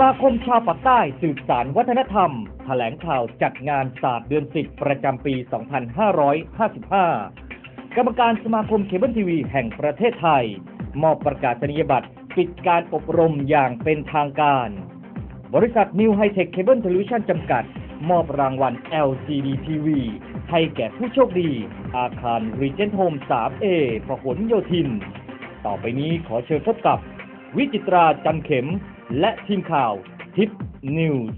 สมาคมชาวปากใต้สืบสารวัฒนธรรม แถลงข่าวจัดงานศาสตร์เดือนสิบประจำปี 2555 กรรมการสมาคมเคเบิลทีวีแห่งประเทศไทย มอบประกาศนียบัตรปิดการอบรมอย่างเป็นทางการ บริษัท New High Tech Cable Television จำกัด มอบรางวัล LCD TV ให้แก่ผู้โชคดี อาคาร Regent Home 3A พหลโยธิน ต่อไปนี้ขอเชิญพบกับ วิจิตราจันเข็ม และทีมข่าวทิปนิวส์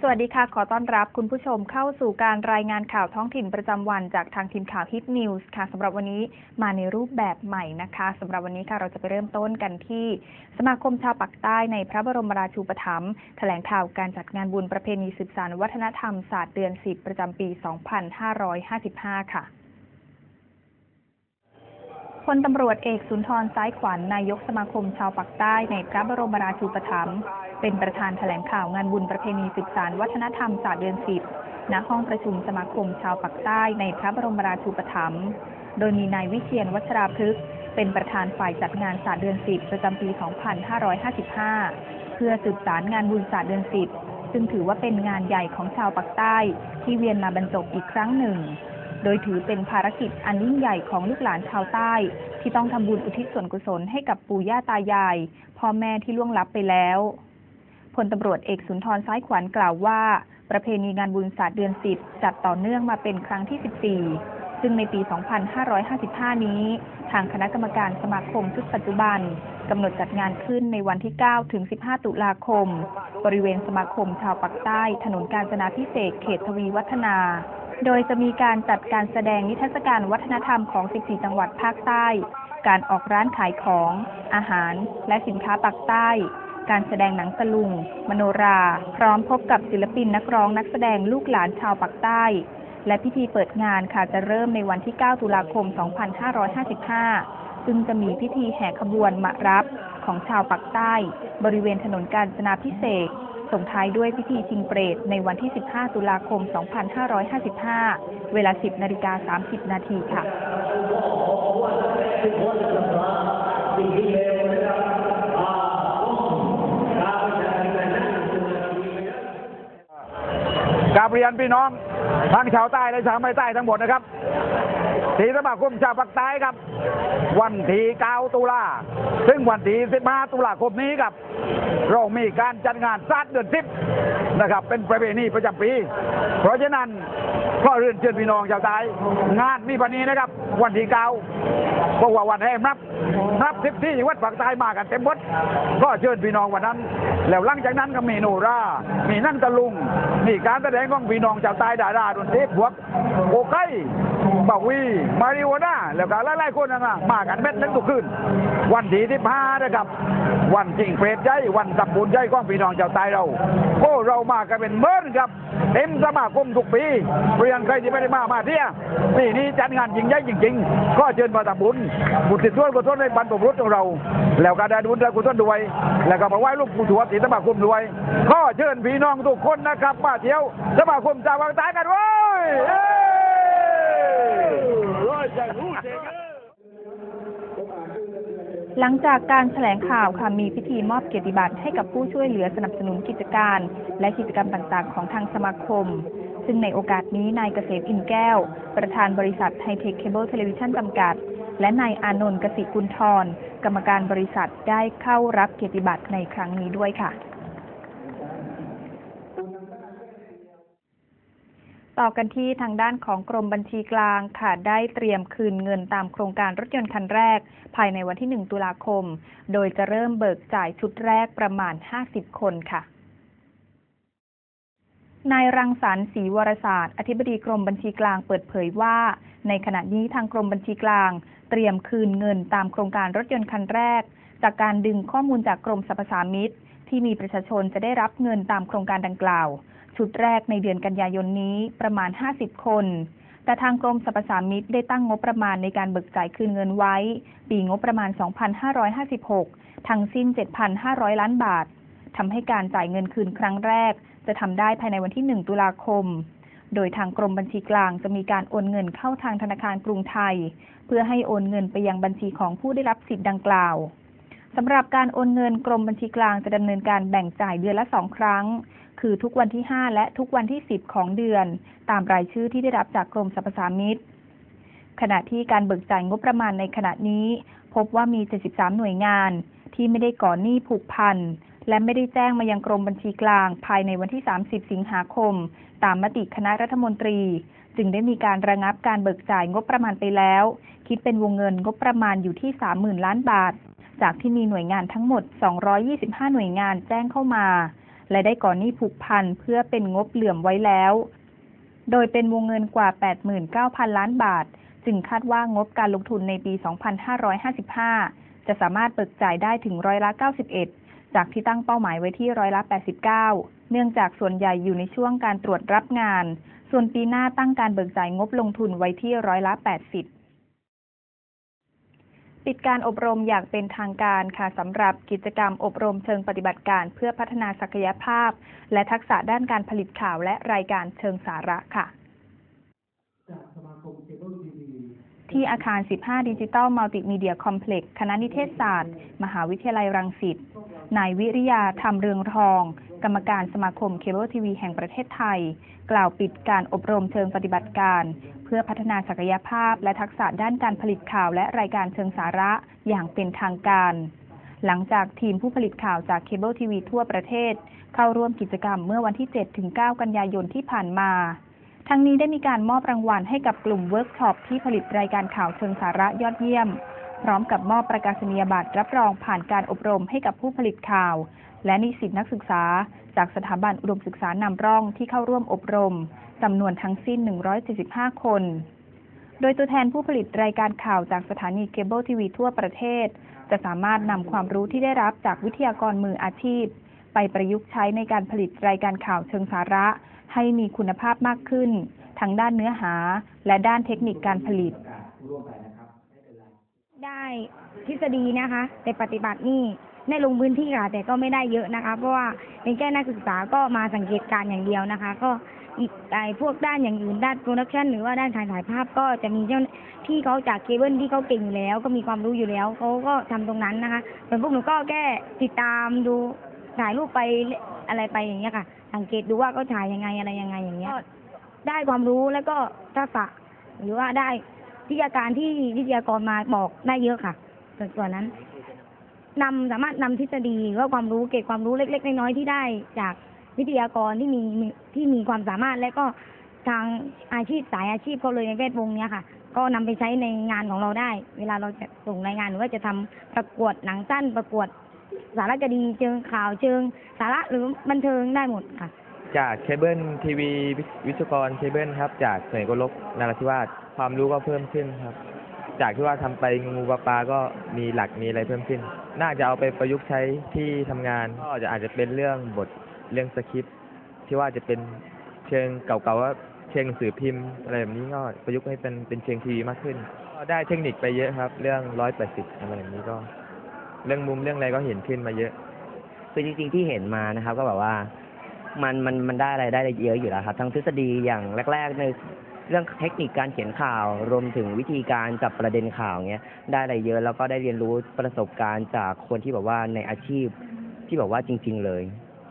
สวัสดีค่ะ ขอต้อนรับคุณผู้ชมเข้าสู่การรายงานข่าวท้องถิ่นประจำวันจากทางทีมข่าวฮิตนิวส์ค่ะสำหรับวันนี้มาในรูปแบบใหม่นะคะสำหรับวันนี้ค่ะเราจะไปเริ่มต้นกันที่ สมาคมชาวปักใต้ในพระบรมราชูปถัมภ์แถลงข่าวการจัดงานบุญประเพณีสืบสานวัฒนธรรมศาสตร์เดือน 10 ประจำปี 2555 ค่ะ พลตำรวจเอกสุนทรซ้ายขวัญนายกสมาคมชาวปักใต้ในพระบรมราชูปถัมภ์เป็นประธานแถลงข่าวงานบุญประเพณีสืบสานวัฒนธรรมศาสตร์เดือนสิบณห้องประชุมสมาคมชาวปักใต้ในพระบรมราชูปถัมภ์โดยมีนายวิเชียนวัชราพฤกษ์เป็นประธานฝ่ายจัดงานศาสตร์เดือนสิบประจำปี 2555 เพื่อสืบสารงานบุญศาสตร์เดือนสิบซึ่งถือว่าเป็นงานใหญ่ของชาวปักใต้ที่เวียนมาบรรจบอีกครั้งหนึ่ง โดยถือเป็นภารกิจอันยิ่งใหญ่ของลูกหลานชาวใต้ ที่ต้องทำบุญอุทิศส่วนกุศลให้กับปู่ย่าตายาย พ่อแม่ที่ล่วงลับไปแล้วพลตำรวจเอกสุนทรซ้ายขวัญกล่าวว่า ประเพณีงานบุญศาสตร์เดือนสิบจัดต่อเนื่องมาเป็นครั้งที่ 14 ซึ่งในปี 2555 นี้ ทางคณะกรรมการสมาคมชุดปัจจุบันกำหนดจัดงานขึ้นในวันที่ 9 ถึง 15 ตุลาคม บริเวณสมาคมชาวปักใต้ ถนนกาญจนาพิเศษเขตทวีวัฒนา โดยจะมีการจัดการแสดงนิทรรศการวัฒนธรรมของ 14 จังหวัดภาคใต้ การออกร้านขายของ อาหาร และสินค้าปักใต้ การแสดงหนังตะลุง มโนรา พร้อมพบกับศิลปินนักร้องนักแสดงลูกหลานชาวปักใต้ และพิธีเปิดงานค่ะจะเริ่มในวันที่ 9 ตุลาคม 2555 ซึ่งจะมีพิธีแห่ขบวนมารับของชาวปักใต้ บริเวณถนนกาญจนาพิเศษก ส่งท้ายด้วยพิธีชิงเปรตในวันที่ 15 ตุลาคม 2555 เวลา 10 นาฬิกา 30 นาทีค่ะกาบเรียนพี่น้องทั้งชาวใต้และชาวไม่ใต้ทั้งหมดนะครับที่สมาคมชาวภาคใต้ครับ วันที่9ตุลาซึ่งวันที่15ตุลาคมนี้ครับ เรามีการจัดงานซาดเดือนสิบนะครับ เป็นประเพณีประจำปี เพราะฉะนั้นก็เรียนเชิญพี่น้องชาวใต้งานมีปันนี้นะครับ วันที่เก้าบอกว่าวันแห่นับนับสิบที่จังหวัดภาคใต้มากันเต็มหมดก็เชิญพี่น้องวันนั้น แล้วหลังจากนั้นก็มีโนรา มีนั่งตะลุง มีการแสดงของพี่น้องชาวใต้ดาราดนตรีพวกโอไก่ปาวีมาริโอน่าแล้วก็หลายๆคนนะนะมากันเม็ดนึงทุกคืนวันที่ที่ห้านะครับ วันจริงเปรตใจวันสับบุญใจของพี่น้องชาวใต้เราโอ้เรามากันเป็นเมินครับเต็มสมาคมทุกปีเรียนใครที่ไม่ได้มามาเที่ยปีนี้จัดงานยิ่งใหญ่จริง ๆ ก็เชิญมาทำบุญบุติดส่วนกุศลในบรรพบุรุษของเรา แล้วก็ได้บุญได้กุศลด้วย แล้วก็มาไหว้ลูกปู่ทวดที่สมาคมด้วย ก็เชิญพี่น้องทุกคนนะครับมาเที่ยวสมาคมชาวภาคใต้กันเว้ยเอ้ย หลังจากการแถลงข่าวค่ะมีพิธีมอบเกียรติบัตรให้กับผู้ช่วยเหลือสนับสนุนกิจการ และกิจกรรมต่างๆ ของทางสมาคม ซึ่งในโอกาสนี้นายเกษมอินแก้ว ประธานบริษัทไฮเทคเคเบิลเทเลวิชันจำกัด และนายอานนท์กสิกุลทรกรรมการบริษัทได้เข้ารับเกียรติบัตรในครั้งนี้ด้วยค่ะ ต่อกันที่ทางด้านของกรมบัญชีกลางค่ะได้เตรียมคืนเงินตามโครงการรถยนต์คันแรก ภายในวันที่ 1 ตุลาคม โดยจะเริ่มเบิกจ่ายชุดแรกประมาณ 50 คนค่ะนายรังสรรค์ศรีวรศาสตร์ อธิบดีกรมบัญชีกลางเปิดเผยว่า ในขณะนี้ทางกรมบัญชีกลาง เตรียมคืนเงินตามโครงการรถยนต์คันแรก จากการดึงข้อมูลจากกรมสรรพสามิตที่มีประชาชนจะได้รับเงินตามโครงการดังกล่าว ชุดแรกในเดือนกันยายนนี้ประมาณ 50 คน แต่ทางกรมสรรพสามิตได้ตั้งงบประมาณในการเบิกจ่ายคืนเงินไว้ ปีงบประมาณ 2556 ทั้งสิ้น 7,500 ล้านบาททำให้การจ่ายเงินคืนครั้งแรก จะทำได้ภายในวันที่ 1 ตุลาคม โดยทางกรมบัญชีกลางจะมีการโอนเงินเข้าทางธนาคารกรุงไทย เพื่อให้โอนเงินไปยังบัญชีของผู้ได้รับสิทธิ์ดังกล่าวสำหรับการโอนเงินกรมบัญชีกลางจะดำเนินการแบ่งจ่ายเดือนละสองครั้ง คือทุกวันที่ 5 และทุกวันที่ 10 ของเดือน ตามรายชื่อที่ได้รับจากกรมสรรพสามิตขณะที่การเบิกจ่ายงบประมาณในขณะนี้ พบว่ามี 73 หน่วยงาน ที่ไม่ได้ก่อหนี้ผูกพันและไม่ได้แจ้งมายังกรมบัญชีกลาง ภายในวันที่ 30 สิงหาคม ตามมติคณะรัฐมนตรี จึงได้มีการระงับการเบิกจ่ายงบประมาณไปแล้ว คิดเป็นวงเงินงบประมาณอยู่ที่ 30,000 ล้านบาท จากที่มีหน่วยงานทั้งหมด 225 หน่วยงานแจ้งเข้ามา และได้ก่อนหนี้ผูกพันเพื่อเป็นงบเหลื่อมไว้แล้ว โดยเป็นวงเงินกว่า 89,000 ล้านบาท จึงคาดว่างบการลงทุนในปี 2555 จะสามารถเบิกจ่ายได้ถึงร้อยละ 91 จากที่ตั้งเป้าหมายไว้ที่ร้อยละ 89 เนื่องจากส่วนใหญ่อยู่ในช่วงการตรวจรับงาน ส่วนปีหน้าตั้งการเบิกจ่ายงบลงทุนไว้ที่ร้อยละ 80 ปิดการอบรมอย่างเป็นทางการค่ะสำหรับกิจกรรมอบรมเชิงปฏิบัติการ เพื่อพัฒนาศักยภาพ และทักษะด้านการผลิตข่าวและรายการเชิงสาระค่ะ ที่อาคาร 15 ดิจิตอลมัลติมีเดียคอมเพล็กซ์คณะนิเทศศาสตร์ มหาวิทยาลัยรังสิต นายวิริยาธรรมเรืองทอง กรรมการสมาคมเคเบิลทีวีแห่งประเทศไทย กล่าวปิดการอบรมเชิงปฏิบัติการ เพื่อพัฒนาศักยภาพและทักษะด้านการผลิตข่าวและรายการเชิงสาระอย่างเป็นทางการ หลังจากทีมผู้ผลิตข่าวจากเคเบิลทีวีทั่วประเทศ เข้าร่วมกิจกรรมเมื่อวันที่ 7-9 กันยายนที่ผ่านมาทั้งนี้ได้มีการมอบรางวัลให้กับกลุ่มเวิร์กช็อปที่ผลิตรายการข่าวเชิงสาระยอดเยี่ยม พร้อมกับมอบประกาศนียบัตรรับรองผ่านการอบรมให้กับผู้ผลิตข่าว และนิสิตนักศึกษา จากสถาบันอุดมศึกษานำร่องที่เข้าร่วมอบรมจำนวนทั้งสิ้น 175 คน โดยตัวแทนผู้ผลิตรายการข่าวจากสถานีเคเบิลทีวีทั่วประเทศ จะสามารถนำความรู้ที่ได้รับจากวิทยากรมืออาชีพ ไปประยุกต์ใช้ในการผลิตรายการข่าวเชิงสาระ ให้มีคุณภาพมากขึ้น ทั้งด้านเนื้อหา และด้านเทคนิคการผลิต ได้ทฤษฎีนะคะ แต่ปฏิบัตินี่ได้ลงพื้นที่ค่ะ แต่ก็ไม่ได้เยอะนะคะ เพราะว่าเป็นแค่นักศึกษาก็มาสังเกตการ์อย่างเดียวนะคะ ก็อีกไอ้พวกด้านอย่างอื่นด้านโปรดักชันหรือว่าด้านถ่ายถ่ายภาพก็จะมีเจ้าที่เขาจากเคเบิลที่เขาเก่งอยู่แล้ว ก็มีความรู้อยู่แล้วเขาก็ทำตรงนั้นนะคะส่วนพวกหนูก็แค่ติดตามดูถ่ายรูปไปอะไรไปอย่างเงี้ยค่ะ สังเกตดูว่าเขาถ่ายยังไงอะไรยังไงอย่างเงี้ยได้ความรู้แล้วก็ทักษะหรือว่าได้ ทยาการที่วิทยากรมาบอกได้เยอะค่ะส่วนส่วนนั้นนำสามารถนำทฤษฎีว่าความรู้เก็บความรู้เล็ก ๆ น้อยๆที่ได้ จากวิทยากรที่มีมีที่มีความสามารถและก็ทางอาชีพสายอาชีพเขาเลยในแวดวงเนี้ยค่ะ ก็นำไปใช้ในงานของเราได้ เวลาเราจะส่งรายงานหรือว่าจะทำประกวดหนังสั้นประกวด สารคดีเชิงข่าวเชิง สาระหรือบันเทิงได้หมดค่ะ จากเคเบิลทีวีวิศวกรเคเบิลครับ จากหน่วยกลบนาราธิวาสความรู้ก็เพิ่มขึ้นครับ จากที่ว่าทำไปงูปลาปลาก็มีหลักมีอะไรเพิ่มขึ้น น่าจะเอาไปประยุกต์ใช้ที่ทำงาน ก็จะอาจจะเป็นเรื่องบทเรื่องสคริปต์ที่ว่าจะเป็นเชิงเก่าๆว่าเชิงหนังสือพิมพ์อะไรแบบนี้ก็ประยุกต์ให้เป็นเป็นเชิงทีวีมากขึ้นก็ได้เทคนิคไปเยอะครับ เรื่องร้อยแปดสิบอะไรแบบนี้ก็ เรื่องมุมเรื่องอะไรก็เห็นขึ้นมาเยอะคือจริงๆที่เห็นมานะครับ ก็แบบว่า มันมันมันได้อะไรได้เยอะอยู่แล้วครับทั้งทฤษฎีอย่างแรก ๆ ในเรื่องเทคนิคการเขียนข่าวรวมถึงวิธีการจับประเด็นข่าวเงี้ยได้อะไรเยอะแล้วก็ได้เรียนรู้ประสบการณ์จากคนที่แบบว่าในอาชีพที่แบบว่าจริง ๆ เลย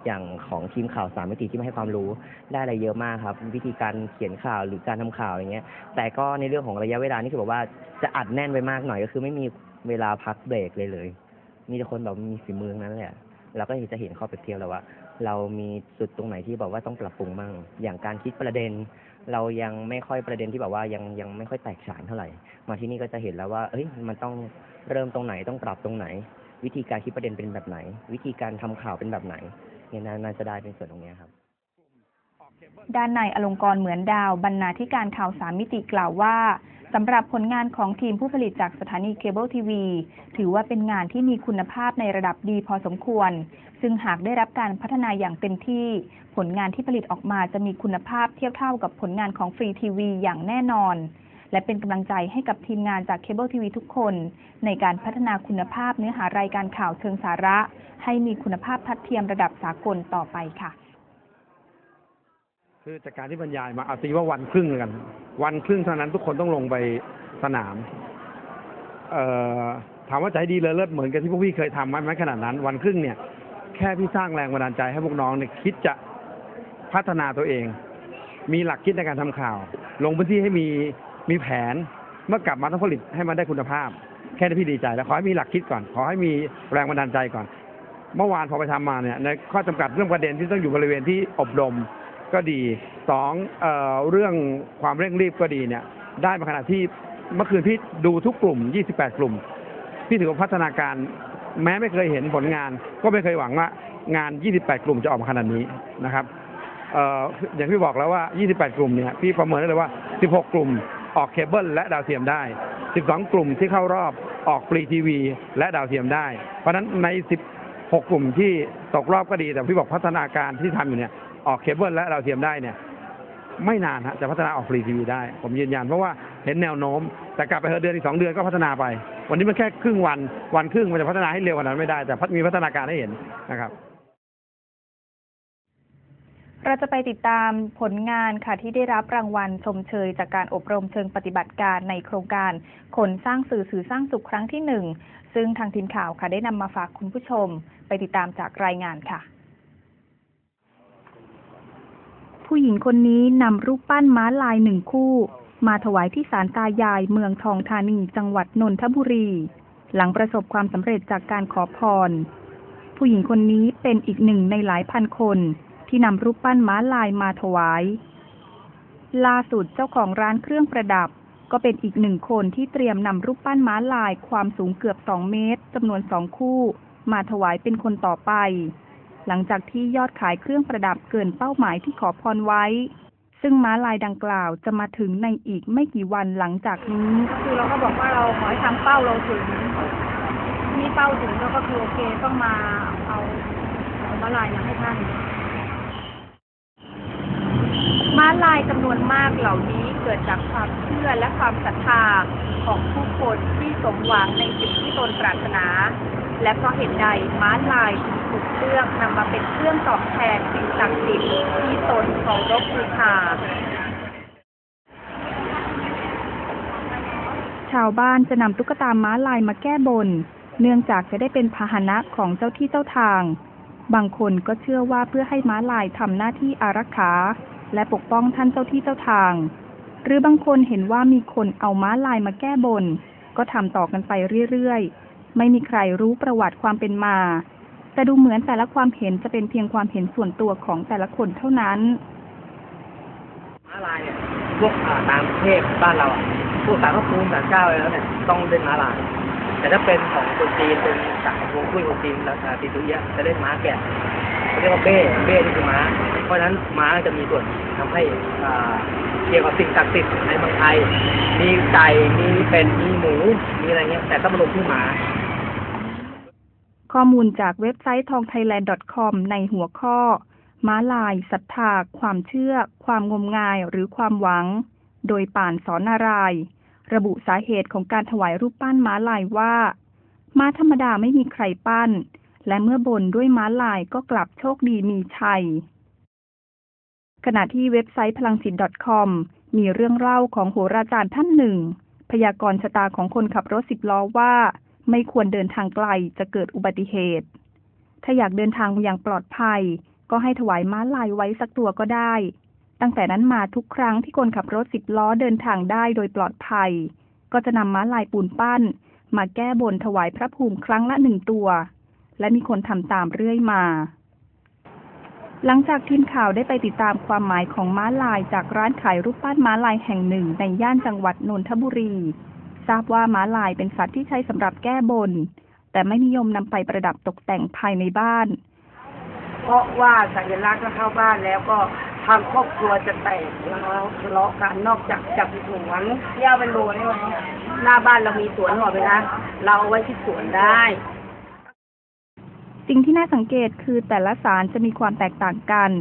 อย่างของทีมข่าวสามมิติที่มาให้ความรู้ได้อะไรเยอะมากครับ วิธีการเขียนข่าวหรือการทำข่าวอย่างเงี้ย แต่ก็ในเรื่องของระยะเวลานี่คือแบบว่าจะอัดแน่นไว้มากหน่อยก็คือไม่มีเวลาพักเบรกเลยเลย มีแต่คนแบบมีฝีมือทั้งนั้นเละเราก็จะเห็นข้อเปรียบเทียบแล้วว่า เรามีจุดตรงไหนที่แบบว่าต้องปรับปรุงมั่งอย่างการคิดประเด็น เรายังไม่ค่อยประเด็นที่แบบว่ายังยังไม่ค่อยแตกฉานเท่าไหร่ มาที่นี่ก็จะเห็นแล้วว่าเอ้ยมันต้องเริ่มตรงไหนต้องปรับตรงไหน วิธีการคิดประเด็นเป็นแบบไหน วิธีการทำข่าวเป็นแบบไหนเนี่ยน่าจะได้เป็นส่วนตรงเนี้ยครับ ด้านนายอลงกรณ์เหมือนดาว บรรณาธิการข่าวสามมิติกล่าวว่าสำหรับผลงานของทีมผู้ผลิตจากสถานีเคเบิลทีวี ถือว่าเป็นงานที่มีคุณภาพในระดับดีพอสมควร ซึ่งหากได้รับการพัฒนาอย่างเต็มที่ ผลงานที่ผลิตออกมาจะมีคุณภาพเทียบเท่ากับผลงานของฟรีทีวีอย่างแน่นอน และเป็นกำลังใจให้กับทีมงานจากเคเบิลทีวีทุกคน ในการพัฒนาคุณภาพเนื้อหารายการข่าวเชิงสาระ ให้มีคุณภาพทัดเทียมระดับสากลต่อไปค่ะ คือจากการที่บรรยายมาเอาตีว่าวันครึ่งเลยกัน วันครึ่งเท่านั้นทุกคนต้องลงไปสนาม เอ่อถามว่าใจดีเลยเลิศเหมือนกับที่พวกพี่เคยทำไหมไหมขนาดนั้น วันครึ่งเนี่ย แค่พี่สร้างแรงบันดาลใจให้พวกน้องเนี่ยคิดจะพัฒนาตัวเอง มีหลักคิดในการทำข่าว ลงพื้นที่ให้มีมีแผนเมื่อกลับมาต้องผลิตให้มันได้คุณภาพ แค่นี้พี่ดีใจ แล้วขอให้มีหลักคิดก่อน ขอให้มีแรงบันดาลใจก่อน เมื่อวานพอไปทำมาเนี่ยในข้อจำกัดเรื่องประเด็นที่ต้องอยู่บริเวณที่อบรม ก็ดีสองเออเรื่องความเร่งรีบก็ดีเนี่ยได้มาขณะที่เมื่อคืนพี่ดูทุกกลุ่ม 28 กลุ่ม พี่ถือว่าพัฒนาการ แม้ไม่เคยเห็นผลงาน ก็ไม่เคยหวังว่างาน 28 กลุ่มจะออกมาขนาดนี้นะครับเอ่ออย่างที่บอกแล้วว่า 28 กลุ่มเนี่ยพี่ประเมินได้เลยว่า 16 กลุ่มออกเคเบิลและดาวเทียมได้ 12 กลุ่มที่เข้ารอบออกฟรีทีวี และดาวเทียมได้ เพราะฉะนั้นใน 16 กลุ่มที่ตกรอบก็ดีแต่พี่บอกพัฒนาการที่ทำอยู่เนี่ย ออกเคเบิลและดาเทียมได้เนี่ย ไม่นานฮะจะพัฒนาออกฟรีทีวีได้ ผมยืนยันเพราะว่าเห็นแนวโน้ม แต่กลับไปเถอะเดือนอีกสองเดือนก็พัฒนาไป วันนี้มันแค่ครึ่งวันวันครึ่งมันจะพัฒนาให้เร็วกว่านั้นไม่ได้ แต่พัฒมีพัฒนาการให้เห็นนะครับเราจะไปติดตามผลงานค่ะที่ได้รับรางวัลชมเชย จากการอบรมเชิงปฏิบัติการในโครงการคนสร้างสื่อสื่อสร้างสุขครั้งที่หนึ่งซึ่งทางทีมข่าวค่ะได้นำมาฝากคุณผู้ชม ไปติดตามจากรายงานค่ะ ผู้หญิงคนนี้นำรูปปั้นม้าลายหนึ่งคู่ มาถวายที่ศาลตายายเมืองทองธานีจังหวัดนนทบุรี หลังประสบความสำเร็จจากการขอพร ผู้หญิงคนนี้เป็นอีกหนึ่งในหลายพันคน ที่นำรูปปั้นม้าลายมาถวาย ล่าสุดเจ้าของร้านเครื่องประดับก็เป็นอีกหนึ่งคนที่เตรียมนำรูปปั้นม้าลายความสูงเกือบ 2 เมตรจำนวนสองคู่ มาถวายเป็นคนต่อไป หลังจากที่ยอดขายเครื่องประดับเกินเป้าหมายที่ขอพรไว้ ซึ่งม้าลายดังกล่าวจะมาถึงในอีกไม่กี่วันหลังจากนี้ คือเราก็บอกว่าเราขอให้ทำเป้าเราถึงมีเป้าถึงเราก็คือโอเคต้องมาเอาเอามาลายมาให้ท่านม้าลายจำนวนมากเหล่านี้เกิดจากความเชื่อและความศรัทธาของผู้คนที่สมหวังในสิ่งที่ตนปรารถนา และเพราะเหตุใดม้าลายจึงถูกเลือกนำมาเป็นเครื่องตอบแทนสิ่งศักดิ์สิทธิ์ที่ตนเคารพบูชาชาวบ้านจะนำตุ๊กตาม้าลายมาแก้บน เนื่องจากจะได้เป็นพาหนะของเจ้าที่เจ้าทาง บางคนก็เชื่อว่าเพื่อให้ม้าลายทำหน้าที่อารักขาและปกป้องท่านเจ้าที่เจ้าทาง หรือบางคนเห็นว่ามีคนเอาม้าลายมาแก้บน ก็ทำต่อกันไปเรื่อยๆ ไม่มีใครรู้ประวัติความเป็นมา แต่ดูเหมือนแต่ละความเห็นจะเป็นเพียงความเห็นส่วนตัวของแต่ละคนเท่านั้นมาลายเนี่ยพวกตามเทพบ้านเราอะพวกสารพระภูมิสารเจ้าอะไรแล้วเนี่ยต้องเล่นมาลายแต่ถ้าเป็นของคนจีนเป็นสายวงจุ้ยคนจีนแล้วติตุยะจะเล่นม้าแกะเขาเรียกว่าเบ้เบ้นี่คือม้า เพราะฉะนั้นม้าจะมีส่วนทำให้เกี่ยวกับสิ่งศักดิ์สิทธิ์ในเมืองไทย มีไก่มีเป็ดมีหมูมีอะไรเงี้ยแต่ต้องมาลงที่ม้า ข้อมูลจากเว็บไซต์ tongthailand.com ในหัวข้อ ม้าลายศรัทธา ความเชื่อ ความงมงายหรือความหวัง โดยป่านสอนนาราย ระบุสาเหตุของการถวายรูปปั้นม้าลายว่า ม้าธรรมดาไม่มีใครปั้น และเมื่อบนด้วยม้าลายก็กลับโชคดีมีชัย ขณะที่เว็บไซต์พลังจิต .com มีเรื่องเล่าของโหราจารย์ท่านหนึ่ง พยากรณ์ชะตาของคนขับรถสิบล้อว่า ไม่ควรเดินทางไกลจะเกิดอุบัติเหตุ ถ้าอยากเดินทางอย่างปลอดภัย ก็ให้ถวายม้าลายไว้สักตัวก็ได้ ตั้งแต่นั้นมาทุกครั้งที่คนขับรถสิบล้อเดินทางได้โดยปลอดภัย ก็จะนำม้าลายปูนปั้น มาแก้บนถวายพระภูมิครั้งละหนึ่งตัว และมีคนทำตามเรื่อยมา หลังจากทีมข่าวได้ไปติดตามความหมายของม้าลายจากร้านขายรูปปั้นม้าลายแห่งหนึ่งในย่านจังหวัดนนทบุรี ทราบว่าม้าลายเป็นสัตว์ที่ใช้สำหรับแก้บน แต่ไม่นิยมนำไปประดับตกแต่งภายในบ้าน เพราะว่าสัญลักษณ์เข้าบ้านแล้วก็ทางครอบครัวจะแตกแล้วทะเลาะกันนอกจากจับสวนที่เอาเป็นโลได้ไหมหน้าบ้านเรามีสวนหน่อยไปนะเราเอาไว้ที่สวนได้ สิ่งที่น่าสังเกตคือแต่ละศาลจะมีความแตกต่างกัน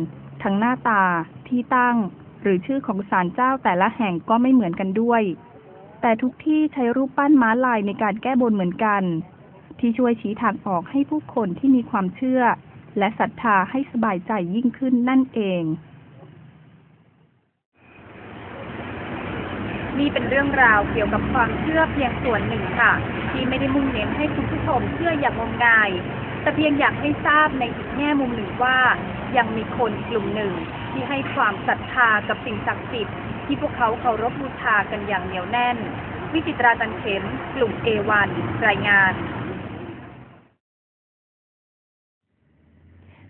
ทั้งหน้าตาที่ตั้ง หรือชื่อของศาลเจ้าแต่ละแห่งก็ไม่เหมือนกันด้วย แต่ทุกที่ใช้รูปปั้นม้าลายในการแก้บนเหมือนกัน ที่ช่วยชี้ทางออกให้ผู้คนที่มีความเชื่อ และศรัทธาให้สบายใจยิ่งขึ้นนั่นเอง นี่เป็นเรื่องราวเกี่ยวกับความเชื่อเพียงส่วนหนึ่งค่ะ ที่ไม่ได้มุ่งเน้นให้ทุกผู้ชมเชื่ออย่างงมงาย แต่เพียงอยากให้ทราบในอีกแง่มุมหนึ่งว่ายังมีคนกลุ่มหนึ่ง ที่ให้ความศรัทธากับสิ่งศักดิ์สิทธิ์ที่พวกเขาเคารพบูชากันอย่างเหนียวแน่น วิจิตราจันเข็ม กลุ่มเอวันรายงาน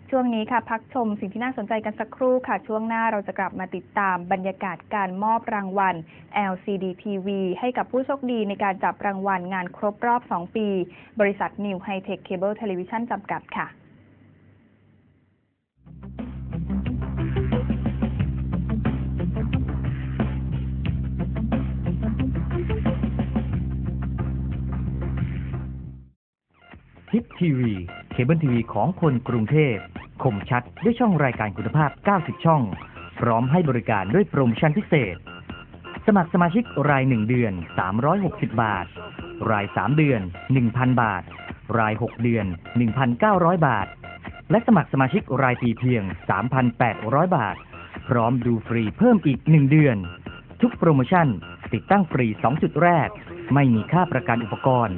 ช่วงนี้ค่ะพักชมสิ่งที่น่าสนใจกันสักครู่ค่ะ ช่วงหน้าเราจะกลับมาติดตามบรรยากาศการมอบรางวัล LCD TV ให้กับผู้โชคดีในการจับรางวัลงานครบรอบ 2 ปี บริษัท New High Tech Cable Television จำกัดค่ะ ทิปทีวี เคเบิลทีวีของคนกรุงเทพคมชัดด้วยช่องรายการคุณภาพ 90 ช่อง พร้อมให้บริการด้วยโปรโมชั่นพิเศษ สมัครสมาชิกราย 1 เดือน 360 บาท ราย 3 เดือน 1,000 บาท ราย 6 เดือน 1,900 บาท และสมัครสมาชิกรายปีเพียง 3,800 บาท พร้อมดูฟรีเพิ่มอีก 1 เดือน ทุกโปรโมชั่นติดตั้งฟรี 2 จุดแรก ไม่มีค่าประกันอุปกรณ์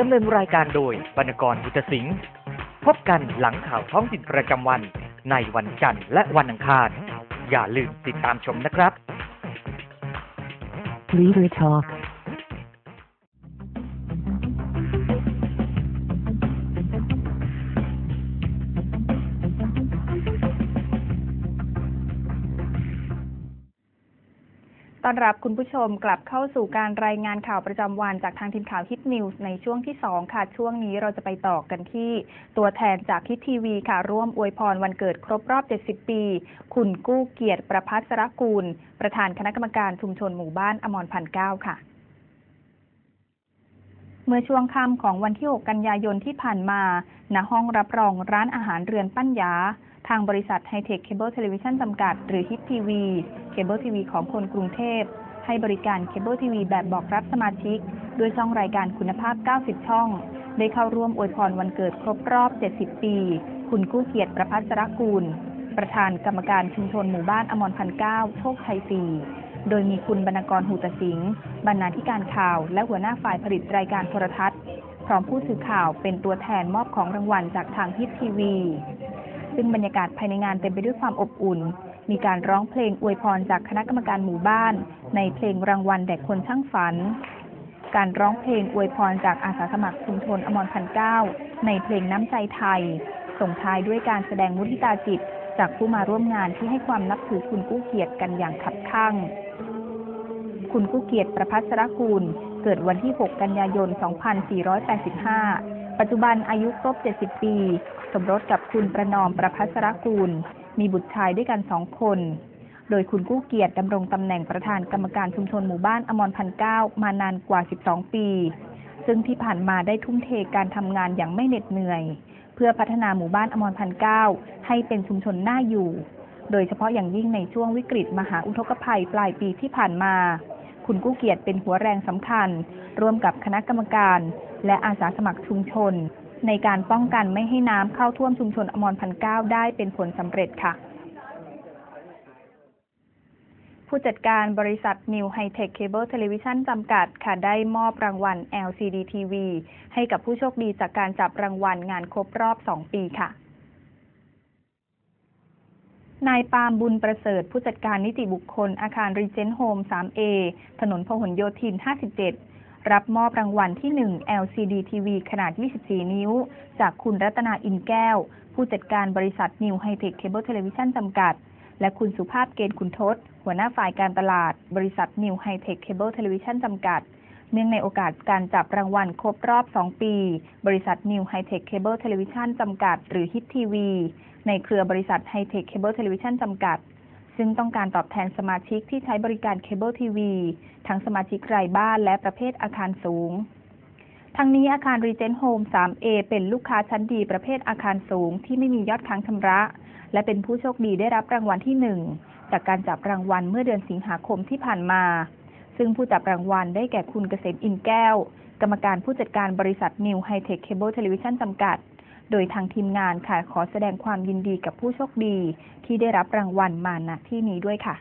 ดำเนินรายการโดยบรรณกรบุตรสิงห์พบกันหลังข่าวท้องถิ่นประจำวัน ในวันจันทร์และวันอังคาร อย่าลืมติดตามชมนะครับ Leader Talk. อนรับคุณผู้ชมกลับเข้าสู่การรายงานข่าวประจำวันจากทางทีมข่าวฮิตนิวส์ในช่วงที่ 2 ค่ะ ช่วงนี้เราจะไปต่อกันที่ตัวแทนจากฮิตทีวีค่ะ ร่วมอวยพรวันเกิดครบรอบ 70 ปี คุณกู้เกียรติประพัสรกูล ประธานคณะกรรมการชุมชนหมู่บ้านอมรพันเก้าค่ะเมื่อช่วงค่ำของวันที่ 6 กันยายนที่ผ่านมา ณ ห้องรับรองร้านอาหารเรือนปั้นยาางบริษัทไฮเทคเคเบิลเทเลวิชันจำกัด หรือฮิตทีวีเคเบิลทีวีของคนกรุงเทพ ให้บริการเคเบิลทีวีแบบบอกรับสมาชิก ด้วยช่องรายการคุณภาพ 90 ช่อง ได้เข้าร่วมอวยพรวันเกิดครบรอบ 70 ปี คุณกู้เกียรติประพัสรกูล ประธานกรรมการชุมชนหมู่บ้านอมรพันเก้าโชคชัยสี่โดยมีคุณบรรณกรหูตสิงห์บรรณาธิการข่าว และหัวหน้าฝ่ายผลิตรายการโทรทัศน์ พร้อมผู้สื่อข่าวเป็นตัวแทนมอบของรางวัลจากทางฮิตทีวี ซึ่งบรรยากาศภายในงานเต็มไปด้วยความอบอุ่น มีการร้องเพลงอวยพรจากคณะกรรมการหมู่บ้าน ในเพลงรางวัลแด่คนช่างฝัน การร้องเพลงอวยพรจากอาสาสมัครชุมชนอมรพันเก้าในเพลงน้ำใจไทย ส่งท้ายด้วยการแสดงมุทิตาจิต จากผู้มาร่วมงานที่ให้ความนับถือคุณกู้เกียรติกันอย่างขับข้างคุณกู้เกียรติประพัสรกูล เกิดวันที่ 6 กันยายน 2485 ปัจจุบันอายุครบ 70 ปี สมรสกับคุณประนอมประพัสรกูล มีบุตรชายด้วยกันสองคน โดยคุณกู้เกียรติดำรงตำแหน่งประธานกรรมการชุมชนหมู่บ้านอมรพันเก้ามานานกว่า 12 ปี ซึ่งที่ผ่านมาได้ทุ่มเทการทำงานอย่างไม่เหน็ดเหนื่อย เพื่อพัฒนาหมู่บ้านอมรพันเก้าให้เป็นชุมชนน่าอยู่ โดยเฉพาะอย่างยิ่งในช่วงวิกฤตมหาอุทกภัยปลายปีที่ผ่านมา คุณกู้เกียรติเป็นหัวแรงสำคัญ ร่วมกับคณะกรรมการ และอาสาสมัครชุมชน ในการป้องกันไม่ให้น้ำเข้าท่วมชุมชนอมรพันเก้าได้เป็นผลสำเร็จค่ะ ผู้จัดการบริษัท New High Tech Cable Television จำกัดค่ะได้มอบรางวัล LCD TV ให้กับผู้โชคดีจากการจับรางวัลงานครบรอบ 2 ปีค่ะนายปาล์มบุญประเสริฐ ผู้จัดการนิติบุคคลอาคารรีเจนต์โฮม 3A ถนนพหลโยธิน 57 รับมอบรางวัลที่ 1 LCD TV ขนาด 24 นิ้ว จากคุณรัตนาอินแก้ว ผู้จัดการบริษัท New High Tech Cable Television จำกัด และคุณสุภาพเกณฑ์คุณทศ หัวหน้าฝ่ายการตลาด บริษัท New High Tech Cable Television จำกัด เนื่องในโอกาสการจับรางวัลครบรอบ 2 ปี บริษัท New High Tech Cable Television จำกัด หรือ HIT TV ในเครือบริษัท High Tech Cable Television จำกัด ซึ่งต้องการตอบแทนสมาชิกที่ใช้บริการเคเบิลทีวีทั้งสมาชิกรายบ้านและประเภทอาคารสูง ทั้งนี้อาคาร Regent Home 3A เป็นลูกค้าชั้นดีประเภทอาคารสูงที่ไม่มียอดค้างชำระ และเป็นผู้โชคดีได้รับรางวัลที่หนึ่งจากการจับรางวัลเมื่อเดือนสิงหาคมที่ผ่านมา ซึ่งผู้จับรางวัลได้แก่คุณเกษมอินแก้ว กรรมการผู้จัดการบริษัท New High Tech Cable Television จำกัด โดยทางทีมงานค่ะขอแสดงความยินดีกับผู้โชคดีที่ได้รับรางวัลมาณที่นี้ด้วยค่ะ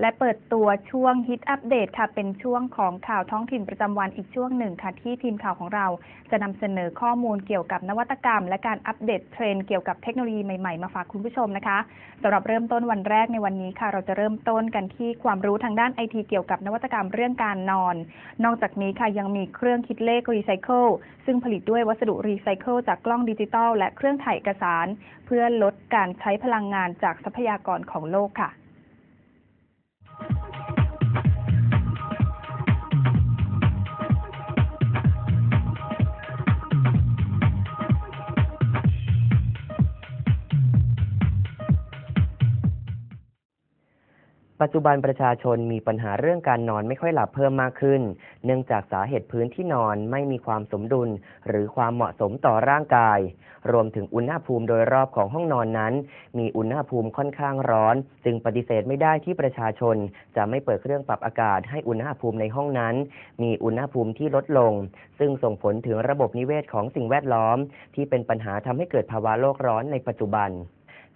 และเปิดตัวช่วงฮิตอัปเดตค่ะ เป็นช่วงของข่าวท้องถิ่นประจำวันอีกช่วงหนึ่งค่ะ ที่ทีมข่าวของเราจะนำเสนอข้อมูลเกี่ยวกับนวัตกรรม และการอัปเดตเทรนด์เกี่ยวกับเทคโนโลยีใหม่ๆ มาฝากคุณผู้ชมนะคะสำหรับเริ่มต้นวันแรกในวันนี้ค่ะ เราจะเริ่มต้นกันที่ความรู้ทางด้านไอทีเกี่ยวกับนวัตกรรมเรื่องการนอน นอกจากนี้ค่ะยังมีเครื่องคิดเลขรีไซเคิลซึ่งผลิตด้วยวัสดุรีไซเคิลจากกล้องดิจิตอลและเครื่องถ่ายเอกสาร เพื่อลดการใช้พลังงานจากทรัพยากรของโลกค่ะ ปัจจุบันประชาชนมีปัญหาเรื่องการนอนไม่ค่อยหลับเพิ่มมากขึ้น เนื่องจากสาเหตุพื้นที่นอนไม่มีความสมดุล หรือความเหมาะสมต่อร่างกาย รวมถึงอุณหภูมิโดยรอบของห้องนอนนั้น มีอุณหภูมิค่อนข้างร้อน จึงปฏิเสธไม่ได้ที่ประชาชน จะไม่เปิดเครื่องปรับอากาศให้อุณหภูมิในห้องนั้น มีอุณหภูมิที่ลดลง ซึ่งส่งผลถึงระบบนิเวศของสิ่งแวดล้อม ที่เป็นปัญหาทำให้เกิดภาวะโลกร้อนในปัจจุบัน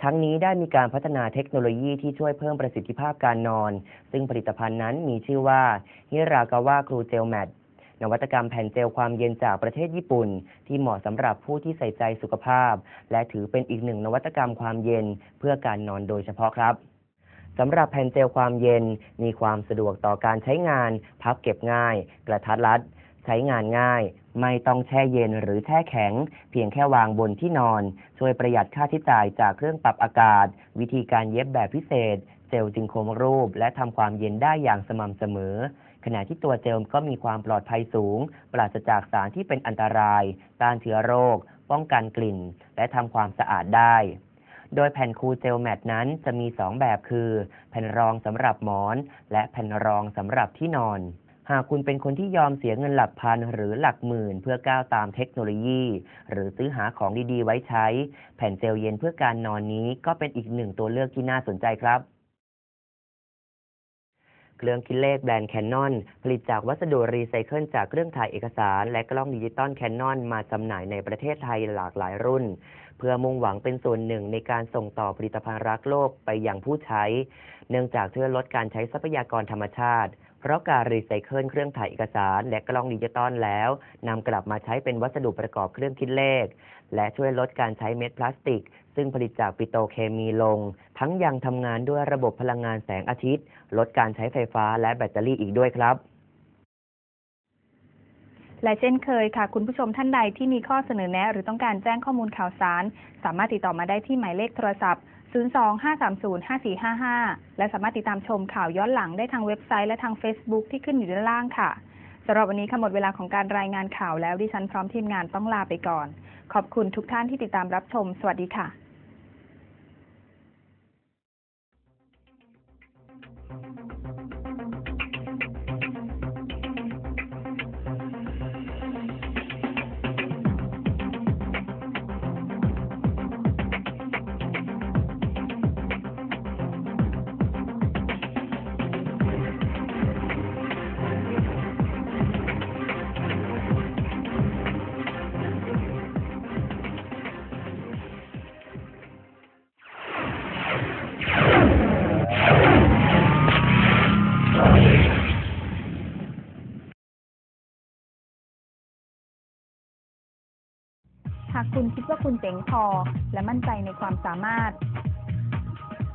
ทั้งนี้ได้มีการพัฒนาเทคโนโลยีที่ช่วยเพิ่มประสิทธิภาพการนอน ซึ่งผลิตภัณฑ์นั้นมีชื่อว่าฮิรากาวะครูเจลแมทนวัตกรรมแผ่นเจลความเย็นจากประเทศญี่ปุ่น ที่เหมาะสำหรับผู้ที่ใส่ใจสุขภาพ และถือเป็นอีกหนึ่งนวัตกรรมความเย็นเพื่อการนอนโดยเฉพาะครับสำหรับแผ่นเจลความเย็นมีความสะดวกต่อการใช้งาน พับเก็บง่าย กระทัดรัด ใช้งานง่าย ไม่ต้องแช่เย็นหรือแช่แข็ง เพียงแค่วางบนที่นอน ช่วยประหยัดค่าใช้จ่ายจากเครื่องปรับอากาศ วิธีการเย็บแบบพิเศษ เจลจึงคงรูป และทำความเย็นได้อย่างสม่ำเสมอ ขณะที่ตัวเจลก็มีความปลอดภัยสูง ปราศจากสารที่เป็นอันตราย ต้านเชื้อโรค ป้องกันกลิ่น และทำความสะอาดได้โดยแผ่นคูเจลแมทนั้นจะมี 2 แบบคือ แผ่นรองสำหรับหมอน และแผ่นรองสำหรับที่นอน หากคุณเป็นคนที่ยอมเสียเงินหลักพันหรือหลักหมื่น เพื่อก้าวตามเทคโนโลยี หรือซื้อหาของดีๆ ไว้ใช้ แผ่นเจลเย็นเพื่อการนอนนี้ก็เป็นอีกหนึ่งตัวเลือกที่น่าสนใจครับเครื่องคิดเลขแบรนด์ Canon ผลิตจากวัสดุรีไซเคิลจากเครื่องถ่ายเอกสาร และกล้องดิจิตอล Canon มาจำหน่ายในประเทศไทยหลากหลายรุ่น เพื่อมุ่งหวังเป็นส่วนหนึ่งในการส่งต่อผลิตภัณฑ์รักโลกไปยังผู้ใช้ เนื่องจากช่วยลดการใช้ทรัพยากรธรรมชาติ เพราะการรีไซเคิลเครื่องถ่ายเอกสาร และกล้องดิจิตอลแล้วนำกลับมาใช้เป็นวัสดุประกอบเครื่องคิดเลข และช่วยลดการใช้เม็ดพลาสติก ซึ่งผลิตจากปิโตเคมีลง ทั้งยังทำงานด้วยระบบพลังงานแสงอาทิตย์ ลดการใช้ไฟฟ้าและแบตเตอรี่อีกด้วยครับและเช่นเคยค่ะ คุณผู้ชมท่านใดที่มีข้อเสนอแนะ หรือต้องการแจ้งข้อมูลข่าวสาร สามารถติดต่อมาได้ที่หมายเลขโทรศัพท์ 025305455 และสามารถติดตามชมข่าวย้อนหลังได้ทางเว็บไซต์และทาง Facebook ที่ขึ้นอยู่ด้านล่างค่ะสำหรับวันนี้ขหมดเวลาของการรายงานข่าวแล้วดิฉันพร้อมทีมงานต้องลาไปก่อน ขอบคุณทุกท่านที่ติดตามรับชม สวัสดีค่ะ หากคุณคิดว่าคุณเจ๋งพอ และมั่นใจในความสามารถ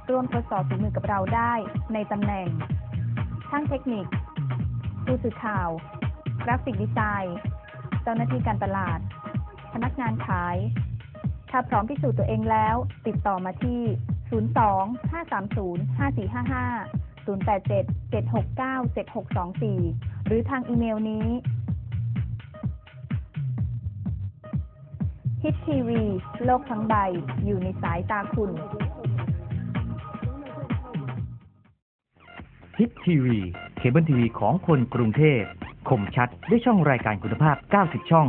ร่วมทดสอบฝีมือกับเราได้ในตำแหน่ง ช่างเทคนิค ผู้สื่อข่าว กราฟิกดีไซน์เจ้าหน้าที่การตลาด พนักงานขาย ถ้าพร้อมพิสูจน์ตัวเองแล้ว ติดต่อมาที่ 02 530 5455 087 769 7624 หรือทางอีเมลนี้ ฮิตทีวี โลกทั้งใบ อยู่ในสายตาคุณ ฮิตทีวี เคเบิลทีวีของคนกรุงเทพคมชัดด้วยช่องรายการคุณภาพ 90 ช่อง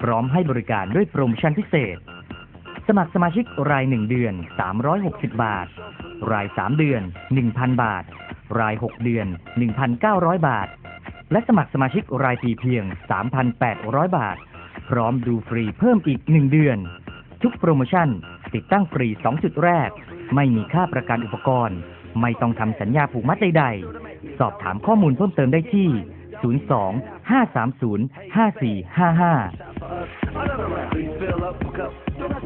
พร้อมให้บริการด้วยโปรโมชั่นพิเศษ สมัครสมาชิกราย 1 เดือน 360 บาท ราย 3 เดือน 1,000 บาท ราย 6 เดือน 1,900 บาท และสมัครสมาชิกรายปีเพียง 3,800 บาท พร้อมดูฟรีเพิ่มอีก1เดือน ทุกโปรโมชั่น ติดตั้งฟรี 2 จุดแรก ไม่มีค่าประกันอุปกรณ์ ไม่ต้องทำสัญญาผูกมัดใดๆ สอบถามข้อมูลเพิ่มเติมได้ที่ 02 530 5455